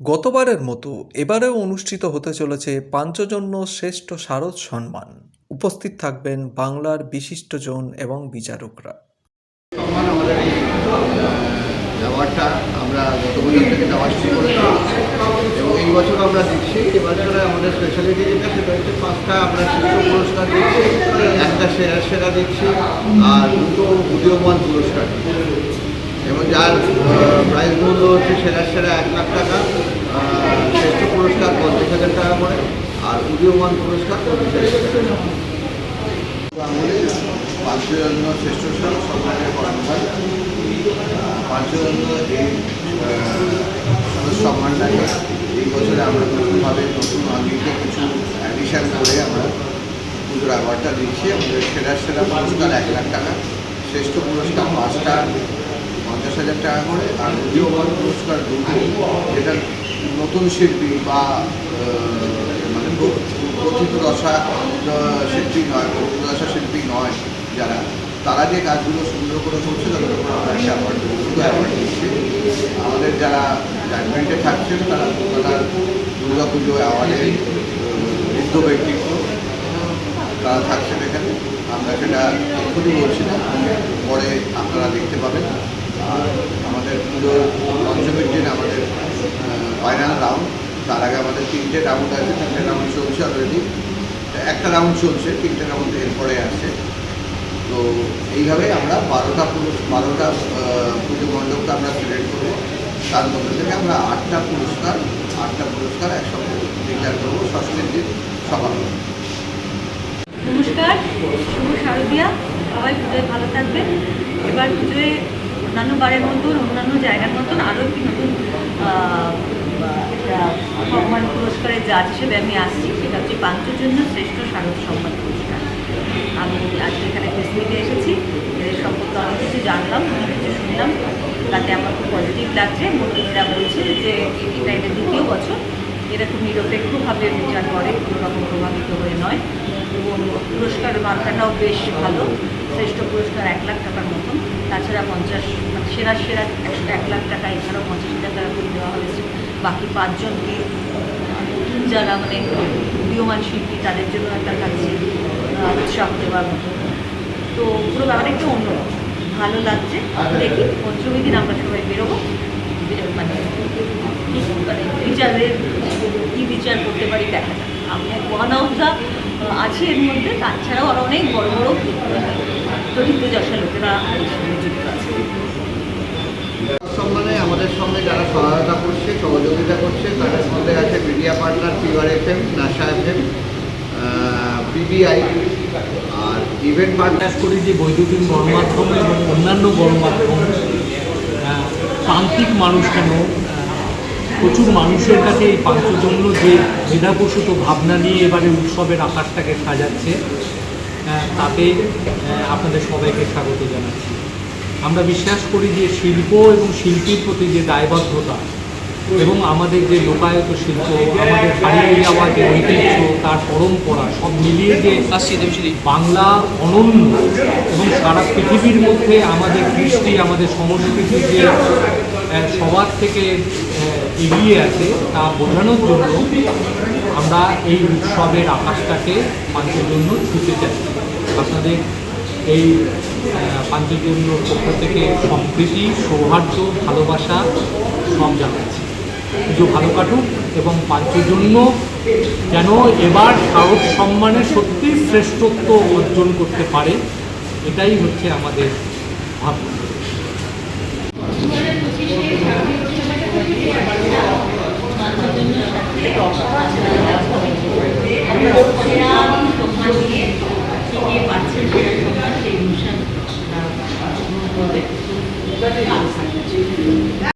গতবারের মতো এবারেও অনুষ্ঠিত হতে চলেছে পাঞ্চজন্য শ্রেষ্ঠ শারদ সম্মান। উপস্থিত থাকবেন বাংলার বিশিষ্টজন এবং বিচারকরা। আমরা গত বছর থেকে দেওয়া শুরু করেছি এবং এই বছর আমরা দিচ্ছি আমাদের স্পেশালিটি যেটা সেটা হচ্ছে পাঁচটা আমরা পুরস্কার দিচ্ছি, একটা সেরা সেরা দিচ্ছি, আর দুটো উদীয়মান পুরস্কার এবং যার প্রাইজ মূল্য হচ্ছে সেরা সেরা এক লাখ টাকা শ্রেষ্ঠ পুরস্কার পঞ্চাশ হাজার টাকা করে আর উদীয়মান পুরস্কার পঞ্চাশ হাজার টাকা পাঁচজন্য শ্রেষ্ঠ সম্মানের কর্মকার পাঁচজন্য এই আহ, সম্মানটাকে এই বছরে আমরা নতুনভাবে নতুন আঙ্গিকে কিছু অ্যাডিশন করে আমরা পুজোর অ্যাওয়ার্ডটা দিচ্ছি আমাদের সেরা সেরা পুরস্কার এক লাখ টাকা শ্রেষ্ঠ পুরস্কার পাঁচটা পঞ্চাশ হাজার টাকা করে আর উদীয়মান পুরস্কার দুটো, যেটা নতুন শিল্পী বা মানে প্রথিত দশা শিল্পী নয় প্রথিত দশা শিল্পী নয় যারা, তারা যে কাজগুলো সুন্দর করে করছে তাদের উপর আমরা একটা অ্যাওয়ার্ড দুটো অ্যাওয়ার্ড দিচ্ছি আমাদের যারা জাজমেন্টে থাকছেন, তারা কলকাতার দুর্গা পুজো অ্যাওয়ার্ডের বৃদ্ধ ব্যক্তিত্ব, তারা থাকছেন এখানে। আমরা সেটা এক্ষুনি বলছি না, পরে আপনারা দেখতে পাবেন। আর আমাদের পুজোর পঞ্চমীর দিন আমাদের ফাইনাল রাউন্ড তার আগে আমাদের তিনটে রাউন্ড আছে, তিনটে রাউন্ড চলছে অলরেডি একটা রাউন্ড চলছে, তিনটে রাউন্ড এরপরে আসছে তো এইভাবে আমরা বারোটা পুরুষ, বারোটা পুজো মণ্ডপকে আমরা সিলেক্ট করব। তার মধ্যে থেকে আমরা আটটা পুরস্কার আটটা পুরস্কার একসঙ্গে ডিক্লেয়ার করব ষষ্ঠীর দিন সকালে নমস্কার, শুভ শারদিয়া। সবাই পুজোয় ভালো থাকবেন। এবার পুজোয় অন্যান্য বারের মতন, অন্যান্য জায়গার মতন আরও একটি নতুন সম্মান পুরস্কারের জাজ হিসেবে আমি আসছি। সেটা হচ্ছে পাঞ্চজন্য শ্রেষ্ঠ শারদ সম্মান পুরস্কার। আমি আজকে এখানে মিটে এসেছি। এদের সম্পর্কে অনেক কিছু জানলাম, অনেক কিছু শুনলাম। তাতে আমার খুব পজিটিভ লাগছে। মন্ত্রীরা বলছে যে এটা এটা দ্বিতীয় বছর। এরা খুব নিরপেক্ষভাবে বিচার করে কোনো রকম প্রভাবিত হয়ে নয়। এবং পুরস্কার মার্কাটাও বেশ ভালো। শ্রেষ্ঠ পুরস্কার এক লাখ টাকার তাছাড়া পঞ্চাশ মানে সেরা সেরা এক লাখ টাকা এছাড়াও পঞ্চাশ হাজার টাকা করে দেওয়া হয়েছে। বাকি পাঁচজনকে যারা মানে উদীয়মান শিল্পী তাদের জন্য একটা আহ, উৎসাহ দেওয়ার মতো। তো পুরো ব্যাপারটা একটু অন্য ভালো লাগছে দেখি পঞ্চমী দিন আমরা সবাই বেরোবো। মানে মানে বিচারের কী বিচার করতে পারি দেখা যাক। আমি ওয়ান অফ দ্য আছে এর মধ্যে তাছাড়াও আরও অনেক বড় বড় দরিদ্র যশা লোকেরা এই সঙ্গে যুক্ত আছে। সম্মানে আমাদের সঙ্গে যারা সহায়তা করছে সহযোগিতা করছে তাদের মধ্যে আছে media partner pure F M NASA F M BBI আর ইভেন্ট পার্টনার করি যে বৈদ্যুতিন গণমাধ্যম এবং অন্যান্য গণমাধ্যম প্রান্তিক মানুষ কেন প্রচুর মানুষের কাছে এই পাঞ্চজন্য যে মেধাপ্রসূত ভাবনা নিয়ে এবারে উৎসবের আকাশটাকে সাজাচ্ছে তাতে আপনাদের সবাইকে স্বাগত জানাচ্ছি। আমরা বিশ্বাস করি যে শিল্প এবং শিল্পীর প্রতি যে দায়বদ্ধতা এবং আমাদের যে লোকায়ত শিল্প, আমাদের হারিয়ে যাওয়া যে ঐতিহ্য, তার পরম্পরা, সব মিলিয়ে যে বাংলা অনন্য এবং সারা পৃথিবীর মধ্যে আমাদের কৃষ্টি, আমাদের সংস্কৃতি যে সবার থেকে এগিয়ে আছে, তা বোঝানোর জন্য আমরা এই উৎসবের আকাশটাকে পাঞ্চের জন্য ছুটে চাই। আপনাদের এই পাঞ্চজন্যর পক্ষ থেকে সম্প্রীতি, সৌহার্দ্য, ভালোবাসা সব জানাচ্ছি। পুজো ভালো কাটুক এবং পাঞ্চজন্য যেন এবার শারদ সম্মানে সত্যি শ্রেষ্ঠত্ব অর্জন করতে পারে, এটাই হচ্ছে আমাদের ভাবনা।